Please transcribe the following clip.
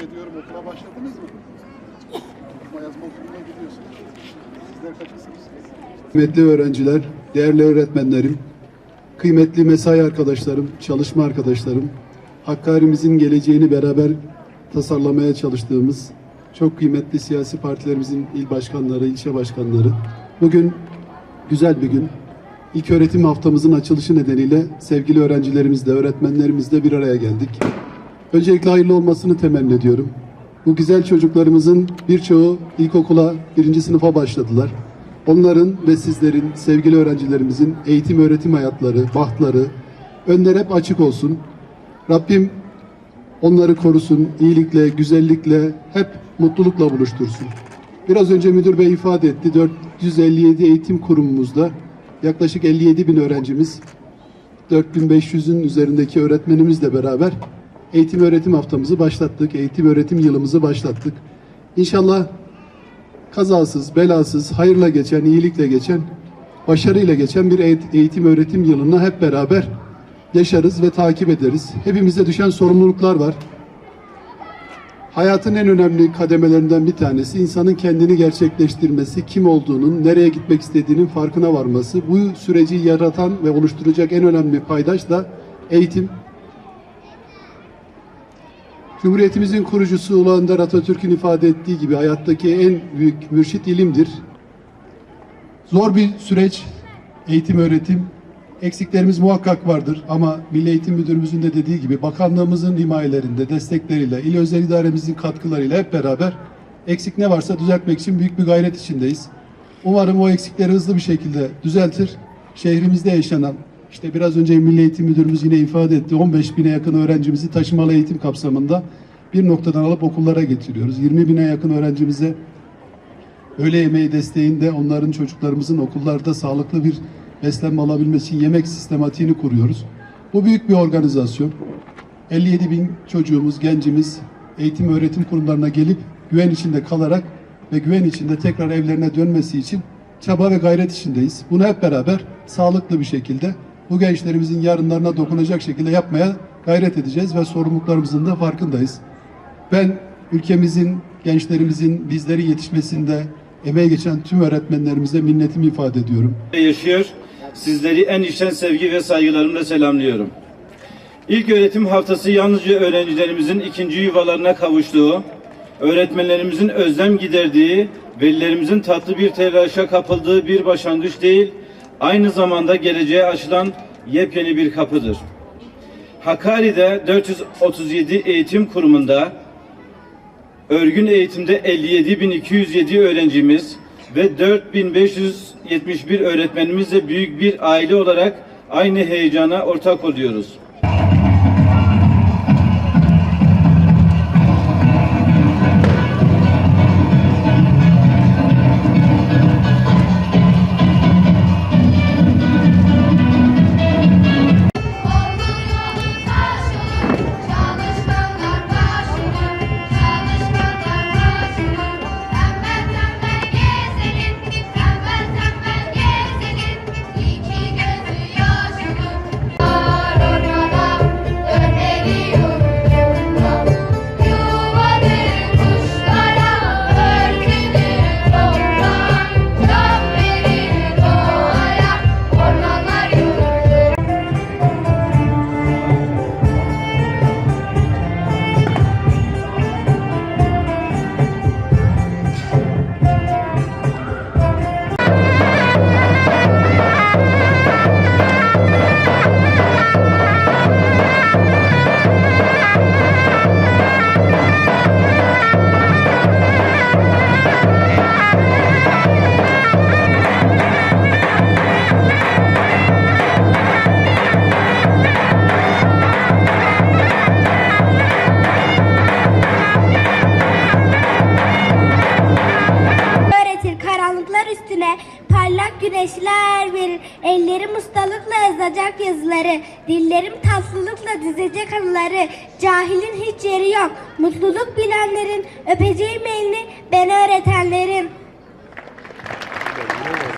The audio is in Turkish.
ediyorum. Okula başladınız mı? Okuma yazma okuluna gidiyorsunuz. Sizler kaçısınız? Kıymetli öğrenciler, değerli öğretmenlerim, kıymetli mesai arkadaşlarım, çalışma arkadaşlarım, Hakkari'mizin geleceğini beraber tasarlamaya çalıştığımız çok kıymetli siyasi partilerimizin il başkanları, ilçe başkanları. Bugün güzel bir gün. İlk öğretim haftamızın açılışı nedeniyle sevgili öğrencilerimizle, öğretmenlerimizle bir araya geldik. Öncelikle hayırlı olmasını temenni ediyorum. Bu güzel çocuklarımızın birçoğu ilkokula, birinci sınıfa başladılar. Onların ve sizlerin, sevgili öğrencilerimizin eğitim öğretim hayatları, bahtları, önler hep açık olsun. Rabbim onları korusun, iyilikle, güzellikle, hep mutlulukla buluştursun. Biraz önce müdür bey ifade etti, 457 eğitim kurumumuzda yaklaşık 57 bin öğrencimiz, 4500'ün üzerindeki öğretmenimizle beraber eğitim öğretim haftamızı başlattık, eğitim öğretim yılımızı başlattık. İnşallah kazasız, belasız, hayırla geçen, iyilikle geçen, başarıyla geçen bir eğit- eğitim öğretim yılını hep beraber yaşarız ve takip ederiz. Hepimize düşen sorumluluklar var. Hayatın en önemli kademelerinden bir tanesi insanın kendini gerçekleştirmesi, kim olduğunun, nereye gitmek istediğinin farkına varması. Bu süreci yaratan ve oluşturacak en önemli paydaş da eğitim. Cumhuriyetimizin kurucusu Önder Atatürk'ün ifade ettiği gibi hayattaki en büyük mürşit ilimdir. Zor bir süreç, eğitim öğretim. Eksiklerimiz muhakkak vardır ama Milli Eğitim Müdürümüzün de dediği gibi bakanlığımızın himayelerinde, destekleriyle, il özel idaremizin katkılarıyla hep beraber eksik ne varsa düzeltmek için büyük bir gayret içindeyiz. Umarım o eksikleri hızlı bir şekilde düzeltir. Şehrimizde yaşanan, işte biraz önce Milli Eğitim Müdürümüz yine ifade etti, 15 bine yakın öğrencimizi taşımalı eğitim kapsamında bir noktadan alıp okullara getiriyoruz. 20 bine yakın öğrencimize öğle yemeği desteğinde onların çocuklarımızın okullarda sağlıklı bir beslenme alabilmesi yemek sistematiğini kuruyoruz. Bu büyük bir organizasyon. 57 bin çocuğumuz, gencimiz eğitim öğretim kurumlarına gelip güven içinde kalarak ve güven içinde tekrar evlerine dönmesi için çaba ve gayret içindeyiz. Bunu hep beraber sağlıklı bir şekilde bu gençlerimizin yarınlarına dokunacak şekilde yapmaya gayret edeceğiz ve sorumluluklarımızın da farkındayız. Ben ülkemizin, gençlerimizin bizleri yetişmesinde emeği geçen tüm öğretmenlerimize minnetimi ifade ediyorum. yaşıyor. Sizleri en içten sevgi ve saygılarımla selamlıyorum. İlk öğretim haftası yalnızca öğrencilerimizin ikinci yuvalarına kavuştuğu, öğretmenlerimizin özlem giderdiği, velilerimizin tatlı bir telaşa kapıldığı bir başlangıç değil, aynı zamanda geleceğe açılan yepyeni bir kapıdır. Hakkari'de 437 eğitim kurumunda Örgün eğitimde 57.207 öğrencimiz ve 4.571 öğretmenimizle büyük bir aile olarak aynı heyecana ortak oluyoruz. Ellerim ustalıkla yazacak yazıları, dillerim tatlılıkla dizecek anıları. Cahilin hiç yeri yok. Mutluluk bilenlerin, öpeceğim elini beni öğretenlerin.